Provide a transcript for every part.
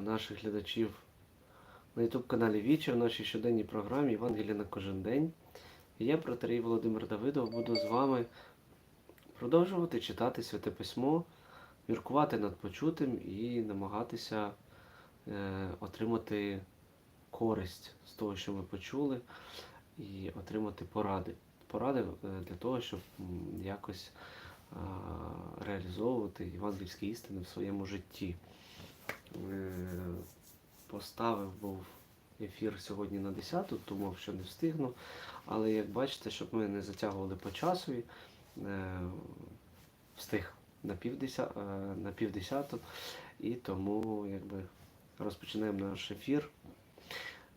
наших глядачів на YouTube каналі Вічі в нашій щоденній програмі Євангелія на кожен день. Я, протерій Володимир Давидов, буду з вами продовжувати читати Святе Письмо, міркувати над почутим і намагатися е, отримати користь з того, що ми почули, і отримати поради. Поради е, для того, щоб якось а, реалізовувати євангельські істини в своєму житті. Е, Поставив був ефір сьогодні на 10, думав, що не встигну. Але як бачите, щоб ми не затягували по часові, е, встиг на е, на півдесяту, і тому якби розпочинаємо наш ефір.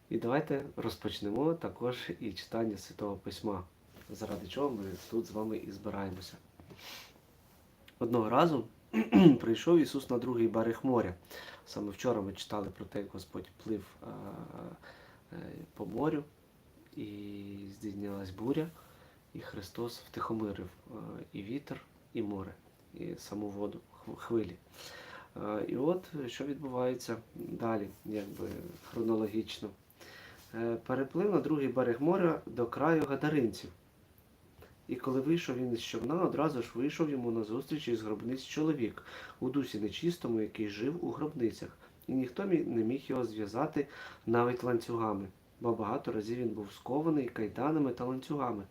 І давайте розпочнемо також і читання Святого Письма, заради чого ми тут з вами і збираємося. Одного разу прийшов Ісус на другий берег моря. Саме вчора ми читали про те, як Господь плив е, по морю, і здійнялась буря, і Христос втихомирив і вітер, і море, і саму воду, хвилі. І от що відбувається далі, якби хронологічно. Е, Переплив на другий берег моря до краю гадаринців. І коли вийшов він із човна, одразу ж вийшов йому назустріч із гробниць чоловік у дусі нечистому, який жив у гробницях, і ніхто не міг його зв'язати навіть ланцюгами, бо багато разів він був скований кайданами та ланцюгами,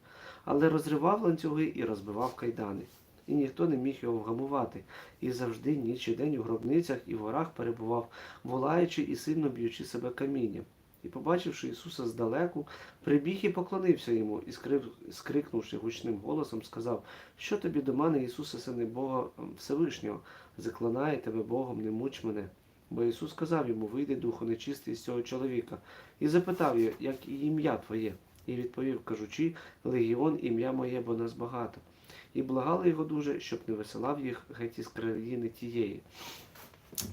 але розривав ланцюги і розбивав кайдани. І ніхто не міг його вгамувати, і завжди ніч і день у гробницях і в горах перебував, волаючи і сильно б'ючи себе камінням. І, побачивши Ісуса здалеку, прибіг і поклонився йому, і скрикнувши гучним голосом, сказав, що тобі до мене, Ісусе, сини Бога Всевишнього, заклинає тебе Богом, не муч мене. Бо Ісус сказав йому, вийди духу нечистий з цього чоловіка, і запитав його, як і ім'я твоє. І відповів, кажучи, легіон ім'я моє, бо нас багато. І благали його дуже, щоб не висилав їх геть із країни тієї.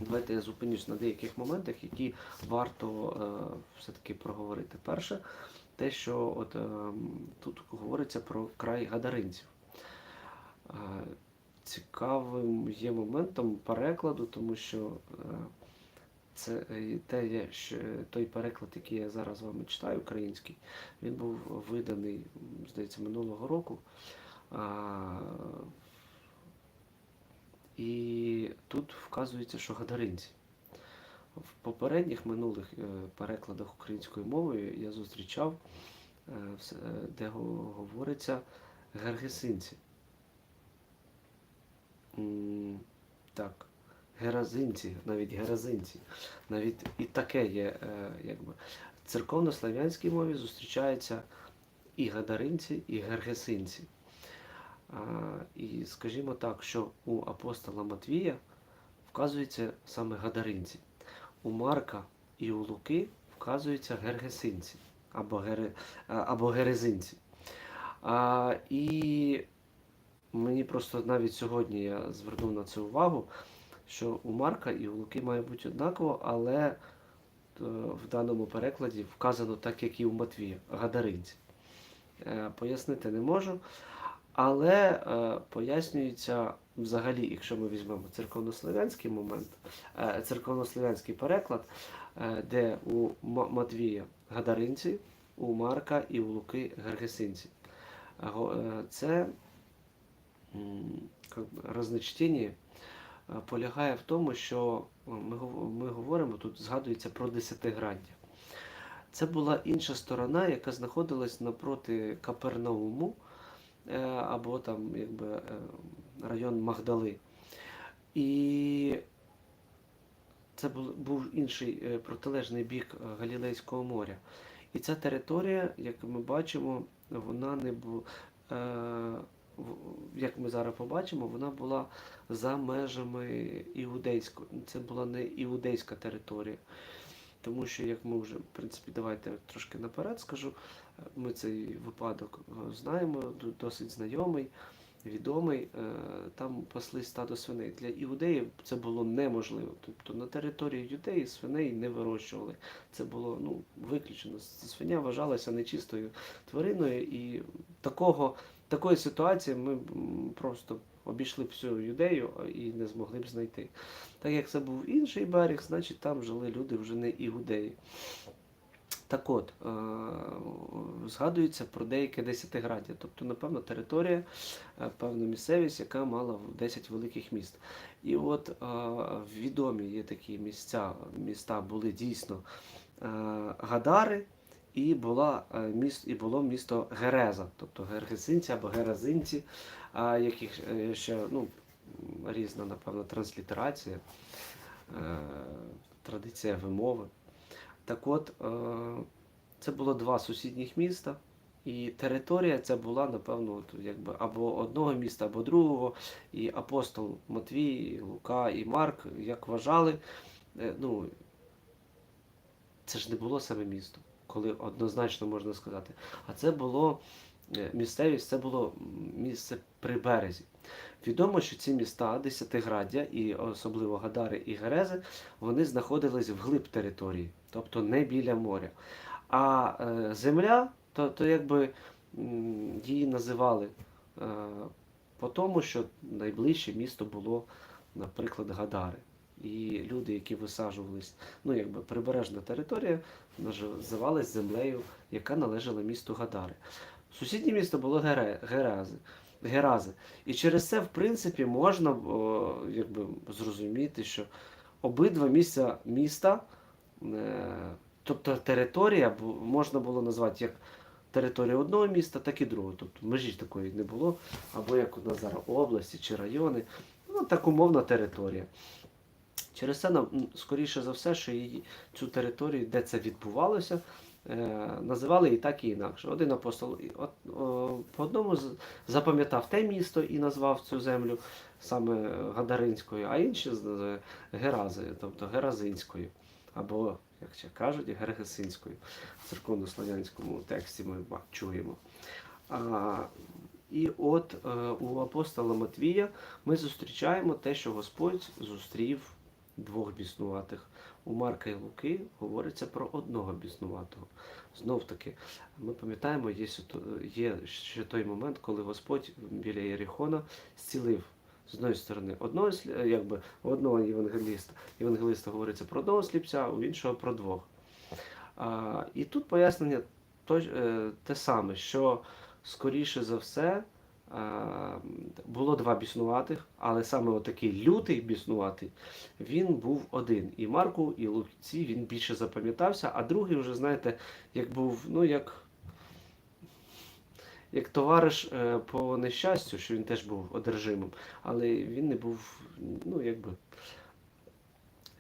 Давайте я зупинюсь на деяких моментах, які варто е, все-таки проговорити. Перше, те, що от, е, тут говориться про край гадаринців. Е, цікавим є моментом перекладу, тому що е, це е, те, що, той переклад, який я зараз вами читаю, український, він був виданий, здається, минулого року. А, і тут вказується, що гадаринці. В попередніх минулих е, перекладах українською мовою я зустрічав, е, де говориться гергесинці. Так, геразинці, навіть геразинці. Навіть і таке є, е, якби. В церковнослав'янській мові зустрічаються і гадаринці, і гергесинці. І скажімо так, що у апостола Матвія вказується саме гадаринці. У Марка і у Луки вказуються гергесинці або, гере, або герезинці. А, і мені просто навіть сьогодні я звернув на це увагу, що у Марка і у Луки має бути однаково, але е, в даному перекладі вказано так, як і у Матвія, гадаринці. Е, Пояснити не можу. Але е, пояснюється взагалі, якщо ми візьмемо церковнослов'янський момент, е, церковнослов'янський переклад, е, де у Матвія гадаринці, у Марка і у Луки гергесинці. Е, Це розночтення е, полягає в тому, що ми, ми говоримо, тут згадується про десятиграддя. Це була інша сторона, яка знаходилась напроти Капернауму, або там якби е, район Магдали. І це був, інший е, протилежний бік е, Галілейського моря. І ця територія, як ми бачимо, вона не була, як ми зараз побачимо, вона була за межами іудейської. Це була не іудейська територія. Тому що, як ми вже, в принципі, давайте трошки наперед скажу, е, ми цей випадок е, знаємо, досить знайомий, відомий. Е, Там пасли стадо свиней. Для іудеїв це було неможливо. Тобто на території юдеї свиней не вирощували. Це було ну, виключено. Свиня вважалася нечистою твариною, і такого, такої ситуації ми просто обійшли б всю юдею і не змогли б знайти. Так як це був інший берег, значить там жили люди вже не іудеї. Так от, е, згадується про деяке десятиграддя, тобто, напевно, територія, е, певна місцевість, яка мала 10 великих міст. І от е, відомі є такі місця, міста були дійсно Гадари, і, була, е, і було місто Гереза, тобто Гергесинці або Геразинці, яких е, ще ну, різна, напевно, транслітерація, е, традиція вимови. Так от, це було два сусідніх міста, і територія ця була, напевно, якби або одного міста, або другого. І апостол Матвій, і Лука і Марк, як вважали, ну, це ж не було саме місто, коли однозначно можна сказати. А це було е, місцевість, це було місце при березі. Відомо, що ці міста Десятиграддя, і особливо Гадари і Герези, вони знаходились вглиб території, тобто не біля моря. А е, земля, то, то якби її називали е, по тому, що найближче місто було, наприклад, Гадари. І люди, які висаджувались, ну якби прибережна територія, називалась землею, яка належала місту Гадари. Сусіднє місто було Герази. Герази. І через це, в принципі, можна о, якби, зрозуміти, що обидва місця міста, е, тобто територія, можна було назвати як територія одного міста, так і другого. Тобто межі такої не було, або як у нас зараз області чи райони. Ну, так умовна територія. Через це нам, скоріше за все, що її, цю територію, де це відбувалося, е, називали і так, і інакше. Один апостол по одному запам'ятав те місто і назвав цю землю саме Гадаринською, а інші з- тобто Геразинською. Або, як ще кажуть, Гергесинською. В церковнослов'янському тексті ми чуємо. А, і от е, у апостола Матвія ми зустрічаємо те, що Господь зустрів двох біснуватих. У Марка і Луки говориться про одного біснуватого. Знов таки, ми пам'ятаємо, є, ще той момент, коли Господь біля Єрихона зцілив з одної сторони одного слі- якби, одного євангеліста. Євангелиста говориться про одного сліпця, у іншого про двох. А, і тут пояснення той, е, те саме, що скоріше за все було два біснуватих, але саме отакий лютий біснуватий, він був один. І Марку, і Луці він більше запам'ятався, а другий вже, знаєте, як був, ну як. Як товариш е, по нещастю, що він теж був одержимим, але він не був, ну якби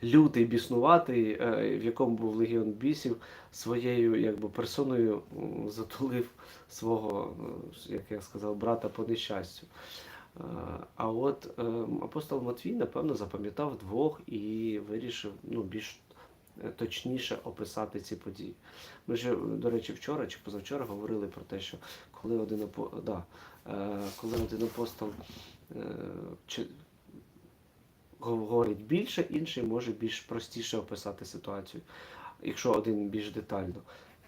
лютий, біснуватий, е, в якому був легіон бісів, своєю якби персоною затулив свого, е, як я сказав, брата по нещастю. Е, А от апостол Матвій, напевно, запам'ятав двох і вирішив ну, більш точніше описати ці події. Ми ж, до речі, вчора чи позавчора говорили про те, що коли один, да, коли один апостол говорить більше, інший може більш простіше описати ситуацію, якщо один більш детально.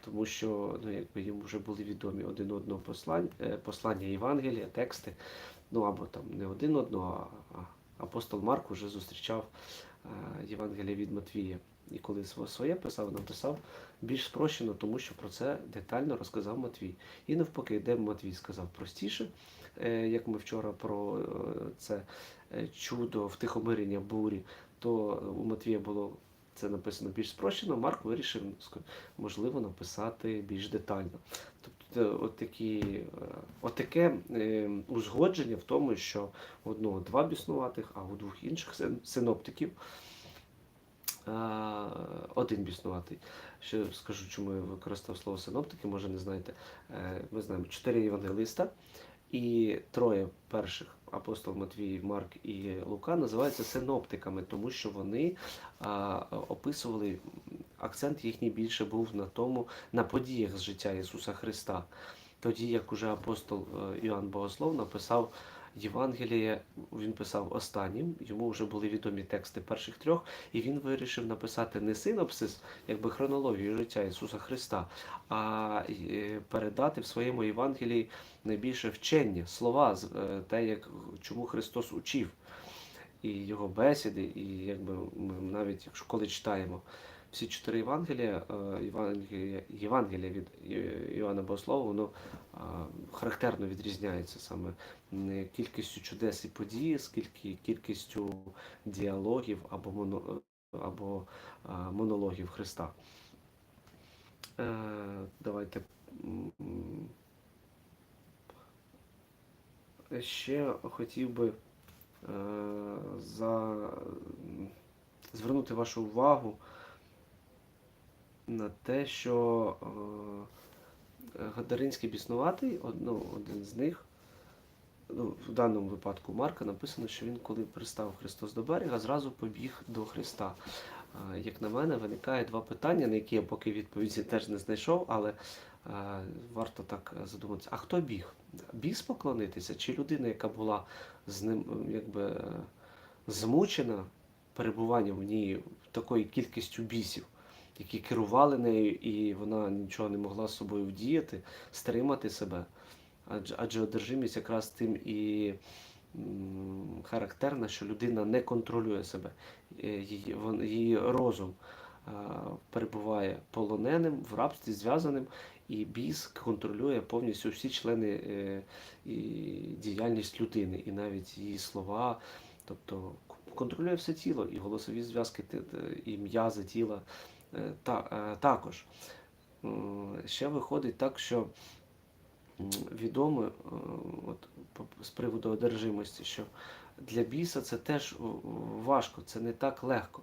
Тому що ну, якби їм вже були відомі один одного послання, послання Євангелія, тексти, ну або там не один одного, а, апостол Марк вже зустрічав е, Євангелія від Матвія. І коли своє писав, написав більш спрощено, тому що про це детально розказав Матвій. І навпаки, де Матвій сказав простіше, е, як ми вчора про е, це е, чудо втихомирення бурі, то у Матвія було це написано більш спрощено, Марк вирішив, можливо, написати більш детально. Тобто, е, от такі, е, от таке е, узгодження в тому, що у одного два біснуватих, а у двох інших синоптиків е, один біснуватий. Ще скажу, чому я використав слово синоптики, може не знаєте. Е, Ми знаємо чотири євангелиста, і троє перших апостол Матвій, Марк і Лука називаються синоптиками, тому що вони а, описували акцент їхній більше був на тому, на подіях з життя Ісуса Христа. Тоді як уже апостол е, Іоанн Богослов написав Євангеліє він писав останнім, йому вже були відомі тексти перших трьох, і він вирішив написати не синопсис, якби хронологію життя Ісуса Христа, а е, передати в своєму Євангелії найбільше вчення, слова, е, те, як, чому Христос учив, і його бесіди, і якби ми навіть коли читаємо всі чотири Євангелія, е, Євангелія, від І- Іоанна Богослова, воно е, характерно відрізняється саме не кількістю чудес і подій, скільки кількістю діалогів або, моно, або е, монологів Христа. Е, Давайте. Ще хотів би е, за, звернути вашу увагу на те, що е, Гадаринський біснуватий, ну, один з них, ну, в даному випадку Марка написано, що він, коли пристав Христос до берега, зразу побіг до Христа. Е, Як на мене, виникає два питання, на які я поки відповіді теж не знайшов, але е, варто так задуматися. А хто біг? Біг поклонитися, чи людина, яка була з ним якби змучена перебуванням в ній такою кількістю бісів, які керували нею, і вона нічого не могла з собою вдіяти, стримати себе. Адже, адже одержимість якраз тим і характерна, що людина не контролює себе. Е, Її, її розум перебуває полоненим, в рабстві зв'язаним, і біс контролює повністю всі члени е, і діяльність людини, і навіть її слова, тобто контролює все тіло, і голосові зв'язки, і м'язи тіла та, е, також. Ще виходить так, що відомо е, от, з приводу одержимості, що для біса це теж важко, це не так легко.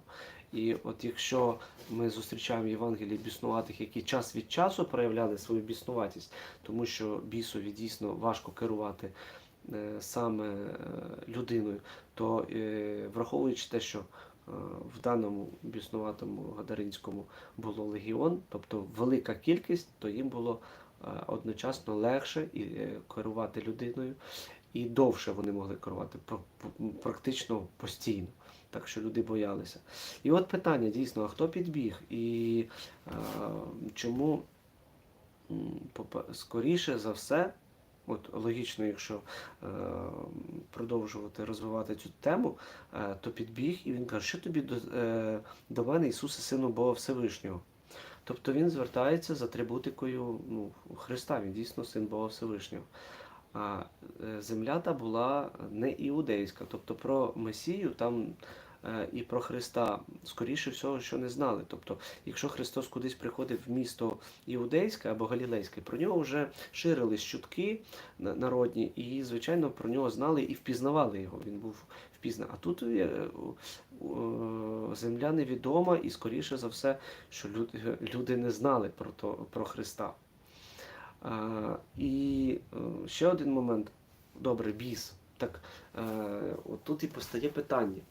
І от якщо ми зустрічаємо Євангелії біснуватих, які час від часу проявляли свою біснуватість, тому що бісові дійсно важко керувати е, саме людиною, то враховуючи те, що в даному біснуватому Гадаринському було легіон, тобто велика кількість, то їм було е, одночасно легше і е, керувати людиною, і довше вони могли керувати, пр- пр- практично постійно. Так що люди боялися. І от питання дійсно, а хто підбіг? І е, чому скоріше за все, от логічно, якщо е, продовжувати розвивати цю тему, е, то підбіг і він каже, що тобі до, е, до мене, Ісусе, Сину Бога Всевишнього. Тобто він звертається з атрибутикою ну, Христа, він дійсно син Бога Всевишнього. А е, земля та була не іудейська, тобто про Месію там і про Христа скоріше всього, що не знали. Тобто, якщо Христос кудись приходив в місто іудейське або галілейське, про нього вже ширились чутки народні, і, звичайно, про нього знали і впізнавали його. Він був впізнаний. А тут е, у- земля невідома, і скоріше за все, що люди, не знали про, то, про Христа. І е, ще один момент. Добре, біс. Так е, от тут і постає питання.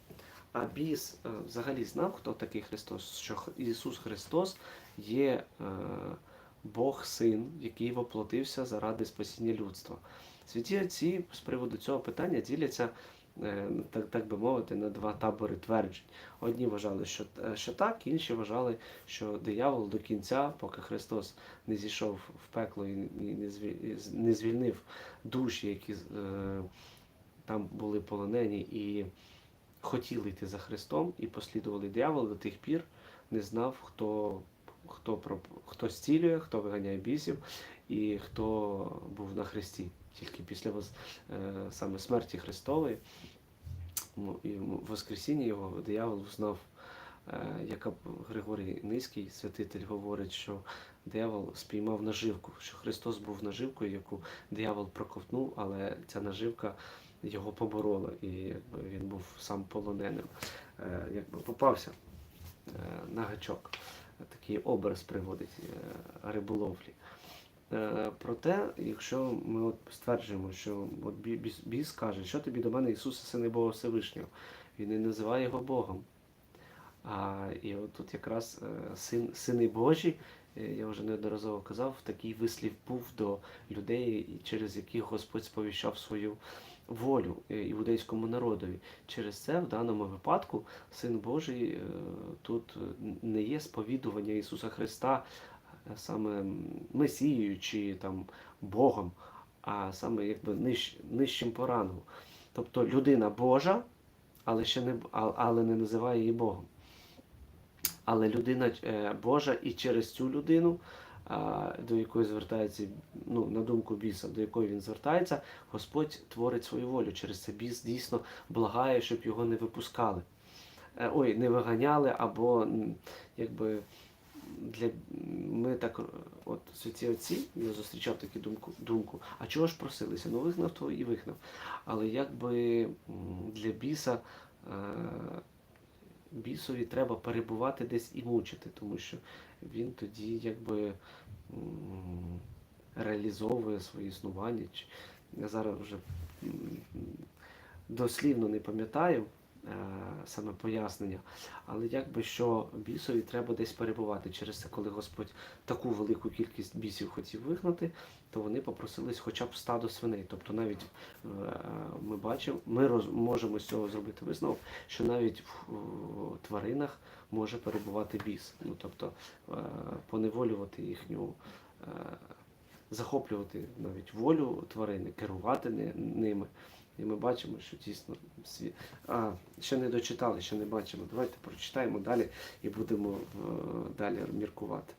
А біс е, взагалі знав, хто такий Христос? Що Ісус Христос є е, Бог Син, який воплотився заради спасіння людства. Святі отці з приводу цього питання діляться, е, так, так би мовити, на два табори тверджень. Одні вважали, що, що так, інші вважали, що диявол до кінця, поки Христос не зійшов в пекло і не звільнив душі, які там були полонені і хотіли йти за Христом, і послідували диявол до тих пір, не знав, хто, хто, хто зцілює, хто виганяє бісів і хто був на Христі. Тільки після е, саме смерті Христової і Воскресіння його диявол знав, е, як Григорій Низький, святитель, говорить, що диявол спіймав наживку, що Христос був наживкою, яку диявол проковтнув, але ця наживка його поборола, і якби, він був сам полоненим, е, якби попався е, на гачок. Такий образ приводить е, риболовлі. Проте, якщо ми от стверджуємо, що от біс, каже, що тобі до мене Ісусе, Сини Бога Всевишнього, він не називає його Богом. А, і от тут якраз син, сини Божі, я вже неодноразово казав, такий вислів був до людей, через яких Господь сповіщав свою волю е, іудейському народові. Через це в даному випадку Син Божий е, тут не є сповідування Ісуса Христа е, саме Месією чи там Богом, а саме якби ниж, нижчим по рангу. Тобто людина Божа, але ще не але не називає її Богом. Але людина е, Божа і через цю людину, до якої звертається, ну, на думку біса, до якої він звертається, Господь творить свою волю. Через це біс дійсно благає, щоб його не випускали. Е, Ой, не виганяли, або якби для ми так, от святі отці, я зустрічав таку думку, думку, а чого ж просилися? Ну вигнав то і вигнав. Але якби для біса е, бісові треба перебувати десь і мучити, тому що він тоді якби реалізовує своє існування. Я зараз вже дослівно не пам'ятаю е, саме пояснення, але якби що бісові треба десь перебувати. Через це, коли Господь таку велику кількість бісів хотів вигнати, то вони попросились хоча б стадо свиней. Тобто навіть е, ми бачимо, ми роз, можемо з цього зробити висновок, що навіть в, в тваринах може перебувати біс. Ну тобто е, поневолювати їхню. е, Захоплювати навіть волю тварини, керувати ни- ними. І ми бачимо, що дійсно світ. А, ще не дочитали, ще не бачимо. Давайте прочитаємо далі і будемо е, далі міркувати.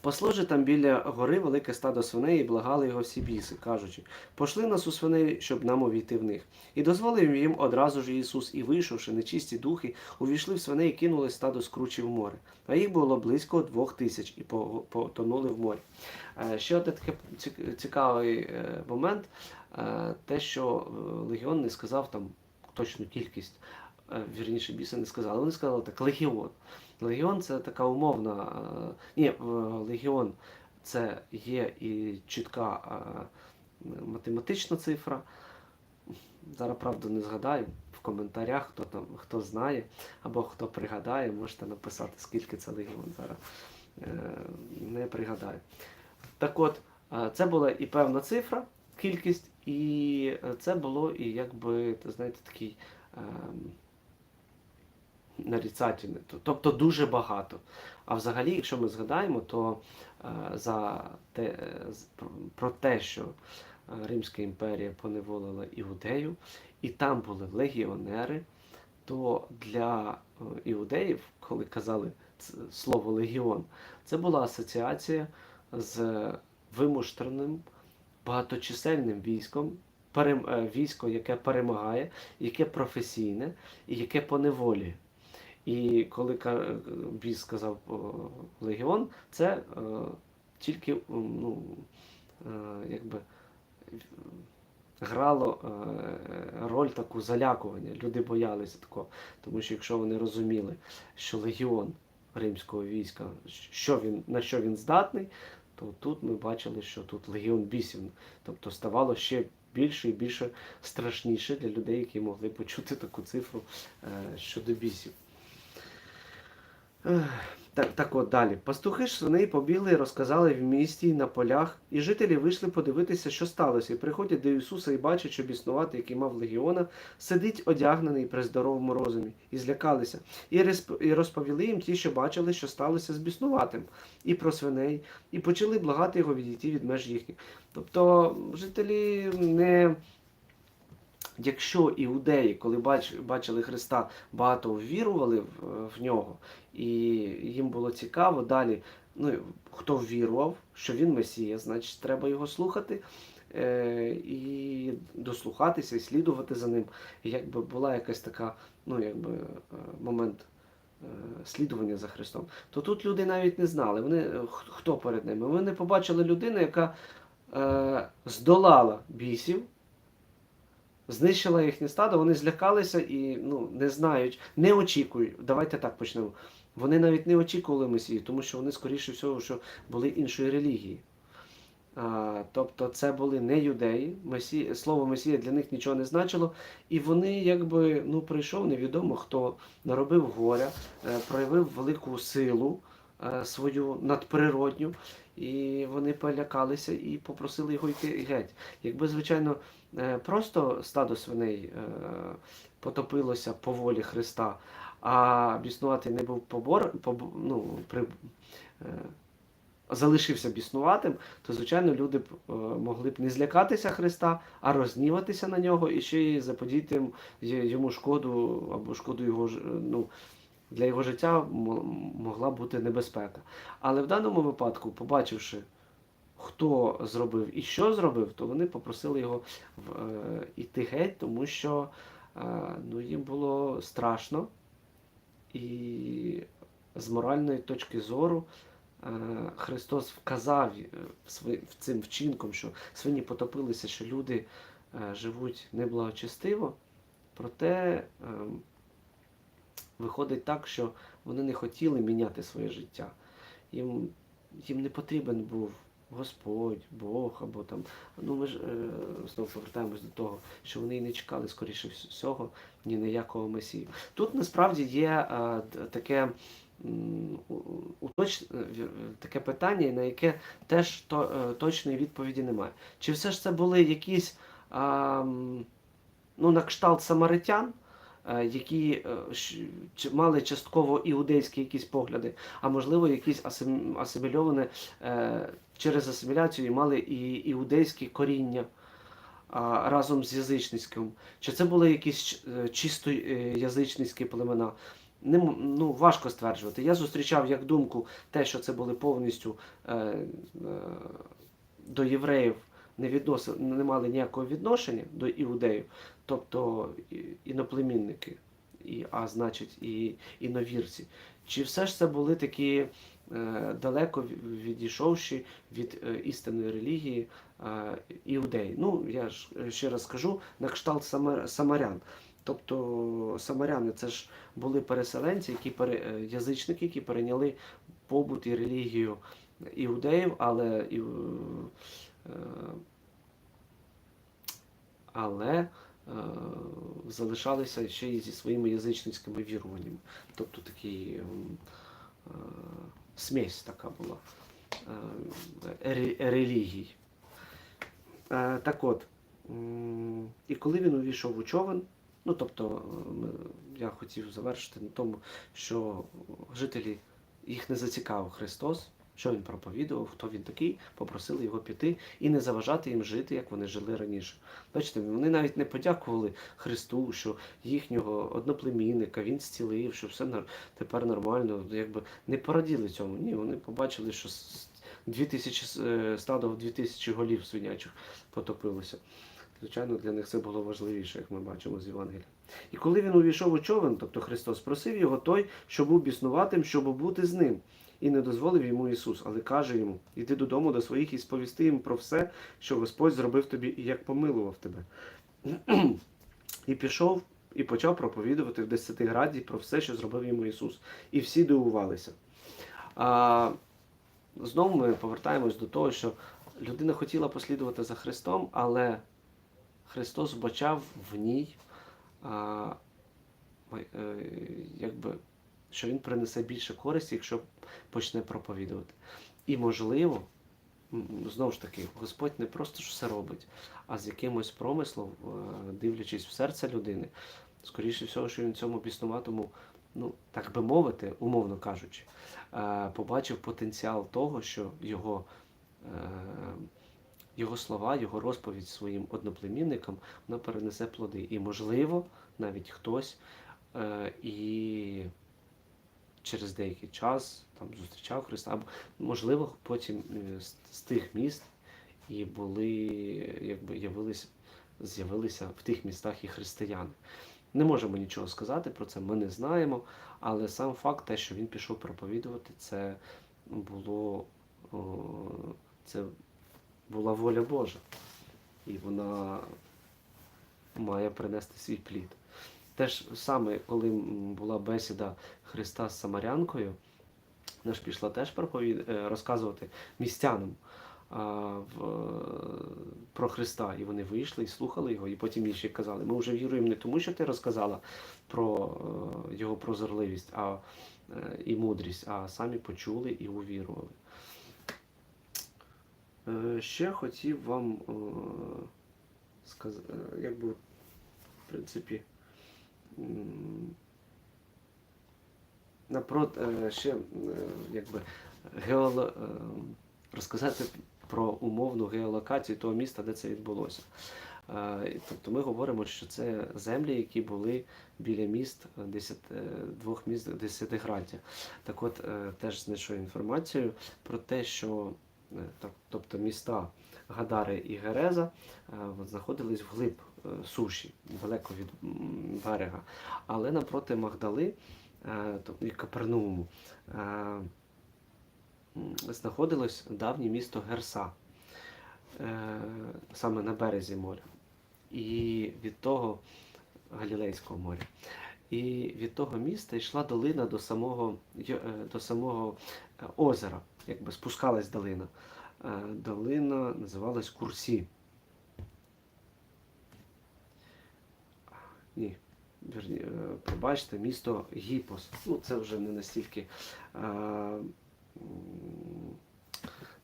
Пасло же там біля гори велике стадо свиней і благали його всі біси, кажучи: пошли нас у свиней, щоб нам увійти в них. І дозволив їм одразу ж Ісус, і вийшовши нечисті духи, увійшли в свиней і кинули стадо скручі в море. А їх було близько двох тисяч і потонули в морі. Е, Ще один такий цікавий е, момент, е, те, що легіон не сказав там точну кількість, вірніше біси не сказали. Вони сказали так, легіон. Легіон це така умовна. е, Ні, легіон це є і чітка е, математична цифра. Зараз, правда, не згадаю. В коментарях, хто там хто знає або хто пригадає, можете написати, скільки це легіон зараз. Е, Не пригадаю. Так от, це була і певна цифра, кількість, і це було і якби, знаєте, такий нарицательний, то- тобто дуже багато. А взагалі, якщо ми згадаємо, то е, за те, про- те, що е, Римська імперія поневолила іудею, і там були легіонери, то для е, іудеїв, коли казали слово легіон, це була асоціація з вимуштреним багаточисельним військом, військо, яке перемагає, яке професійне і яке поневолює. І коли Біс сказав легіон, це е, тільки ну, е, якби грало е, роль таку залякування. Люди боялися такого. Тому що якщо вони розуміли, що легіон римського війська, що він, на що він здатний, то тут ми бачили, що тут легіон бісів. Тобто ставало ще більше і більше страшніше для людей, які могли почути таку цифру щодо бісів. Так, так от далі. Пастухи ж свиней побігли і розказали в місті на полях, і жителі вийшли подивитися, що сталося, і приходять до Ісуса і бачать, що біснувати, який мав легіона, сидить одягнений при здоровому розумі, і злякалися. І розповіли їм ті, що бачили, що сталося з біснуватим, і про свиней, і почали благати його відійти від меж їхніх. Тобто жителі не. Якщо іудеї, коли бач, бачили Христа, багато ввірували в, нього, і їм було цікаво далі, ну, хто ввірував, що він Месія, значить треба його слухати е, і дослухатися, і слідувати за ним. І якби була якась така, ну, якби, е, момент е, слідування за Христом, то тут люди навіть не знали, вони, хто перед ними. Вони побачили людину, яка е, здолала бісів, знищила їхнє стадо, вони злякалися і ну, не знають, не очікують. Давайте так почнемо. Вони навіть не очікували Месії, тому що вони, скоріше всього, що були іншої релігії. А, тобто це були не юдеї, Месі... слово Месія для них нічого не значило, і вони якби ну, прийшов невідомо хто, наробив горя, е, проявив велику силу е, свою надприродню, і вони полякалися і попросили його йти геть. Якби, звичайно, е, просто стадо свиней е, потопилося по волі Христа, а біснувати не був побор, побо- ну, при, е, залишився біснуватим, то звичайно люди б могли б не злякатися Христа, а розніватися на нього і ще й заподіяти йому- шкоду або шкоду його ну, для його життя могла бути небезпека. Але в даному випадку, побачивши, хто зробив і що зробив, то вони попросили його в, е, геть, тому що е, ну, їм було страшно. І з моральної точки зору е, Христос вказав сви- цим вчинком, що свині потопилися, що люди живуть неблагочестиво, проте ем, виходить так, що вони не хотіли міняти своє життя. Їм, їм не потрібен був Господь, Бог або там. Ну ми ж е, знову повертаємось до того, що вони і не чекали, скоріше всього, ні на якого Месію. Тут насправді є е, таке. уточ... е, таке питання, на яке теж то, е, точної відповіді немає. Чи все ж це були якісь а, ну, на кшталт самаритян, які е, щ- чи- мали частково іудейські якісь погляди, а можливо, якісь асим- асимільовані е, через асиміляцію мали і іудейські коріння разом з язичницьким. Чи це були якісь е, чисто е, язичницькі племена? Не, ну, важко стверджувати. Я зустрічав як думку те, що це були повністю е, е, до євреїв не, відноси, не мали ніякого відношення до іудеїв, тобто іноплемінники, і, а значить і іновірці. Чи все ж це були такі е, далеко ві- відійшовші від е, істинної релігії е, іудеї? Ну, я ж ще раз скажу, на кшталт сама- самарян. Тобто самаряни це ж були переселенці, які пере, язичники, які перейняли побут і релігію іудеїв, але але залишалися ще й зі своїми язичницькими віруваннями. Тобто такий е, смесь така була е, релігій. Е, так от, і коли він увійшов у човен, ну тобто е, я хотів завершити на тому, що жителі їх не зацікавив Христос, що він проповідував, хто він такий, попросили його піти і не заважати їм жити, як вони жили раніше. Бачите, вони навіть не подякували Христу, що їхнього одноплемінника він зцілив, що все тепер нормально, якби не пораділи цьому. Ні, вони побачили, що с- 2000 с- е, стадо в 2000 голів свинячих потопилося. Звичайно, для них це було важливіше, як ми бачимо з Євангелія. І коли він увійшов у човен, тобто Христос, просив його той, що був біснуватим, щоб бути з ним. І не дозволив йому Ісус, але каже йому: іди додому до своїх і сповісти їм про все, що Господь зробив тобі і як помилував тебе. І пішов і почав проповідувати в Десятиграді про все, що зробив йому Ісус. І всі дивувалися. А, знову ми повертаємось до того, що людина хотіла послідувати за Христом, але Христос вбачав в ній, а, е, якби, що Він принесе більше користі, якщо почне проповідувати. І можливо, знову ж таки, Господь не просто ж все робить, а з якимось промислом, е, дивлячись в серце людини, скоріше всього, що він цьому біснуватому, ну, так би мовити, умовно кажучи, е, побачив потенціал того, що його, е, його слова, його розповідь своїм одноплемінникам вона перенесе плоди. І, можливо, навіть хтось е, і через деякий час там зустрічав Христа, або, можливо, потім е, з, тих міст і були, якби явились, з'явилися в тих містах і християни. Не можемо нічого сказати про це, ми не знаємо, але сам факт, те, що він пішов проповідувати, це було це була воля Божа. І вона має принести свій плід. Те ж саме, коли була бесіда Христа з Самарянкою, вона ж пішла теж е, розказувати містянам. е, про Христа, і вони вийшли і слухали його, і потім інші казали, ми вже віруємо не тому, що ти розказала про е, його прозорливість а, і мудрість, а самі почули і увірували. Ще хотів вам сказати, якби, в принципі, напрот, е, ще е, якби, геоло, е, розказати про умовну геолокацію того міста, де це відбулося. Тобто ми говоримо, що це землі, які були біля міст е, десят, е, двох міст Десятиграддя. Так от теж знайшов інформацію про те, що тобто міста Гадари і Гереза знаходились вглиб суші, далеко від берега. Але напроти Магдали е, і Капернауму е, знаходилось давнє місто Герса, е, саме на березі моря. І від того Галілейського моря. І від того міста йшла долина до самого, до самого озера, якби спускалась долина. Долина називалась Курсі. Ні, вірні, е, пробачте, місто Гіпос. Ну, це вже не настільки, е, м,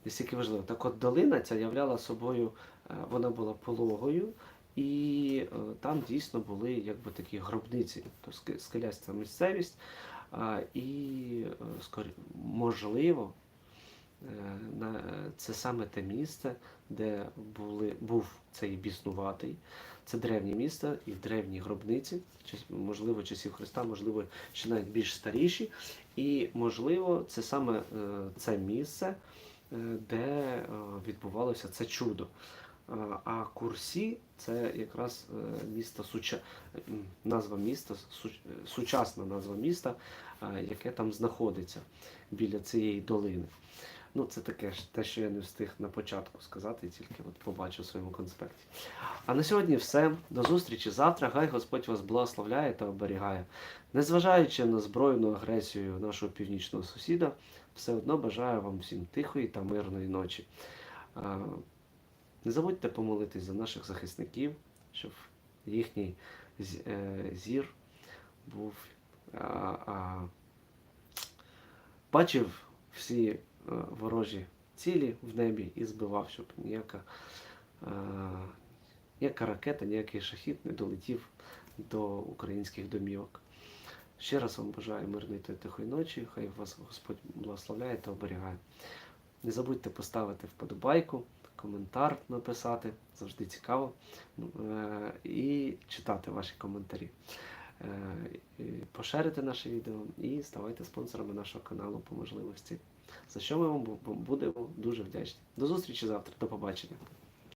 настільки важливо. Так от долина ця являла собою, е, вона була пологою, і е, там дійсно були якби такі гробниці, то ски- скеляста місцевість. А, і е, скорі, можливо, е, це саме те місце, де були, був цей біснуватий. Це древнє місто і древні гробниці, можливо, часів Христа, можливо, ще навіть більш старіші. І, можливо, це саме е, це місце, е, де е, відбувалося це чудо. А, Курсі це якраз е, місто назва міста, е, сучасна назва міста, е, яке там знаходиться біля цієї долини. Ну, це таке ж те, що я не встиг на початку сказати, тільки от побачив у своєму конспекті. А на сьогодні все. До зустрічі завтра. Хай Господь вас благословляє та оберігає. Незважаючи на збройну агресію нашого північного сусіда, все одно бажаю вам всім тихої та мирної ночі. Не забудьте помолитись за наших захисників, щоб їхній е, зір був бачив всі ворожі цілі в небі і збивав, щоб ніяка, е, ніяка ракета, ніякий шахід не долетів до українських домівок. Ще раз вам бажаю мирної та тихої ночі. Хай вас Господь благословляє та оберігає. Не забудьте поставити вподобайку, коментар написати, завжди цікаво, Ну, е, і читати ваші коментарі. Е, Поширити наше відео і ставайте спонсорами нашого каналу по можливості. За що ми вам будемо дуже вдячні. До зустрічі завтра. До побачення.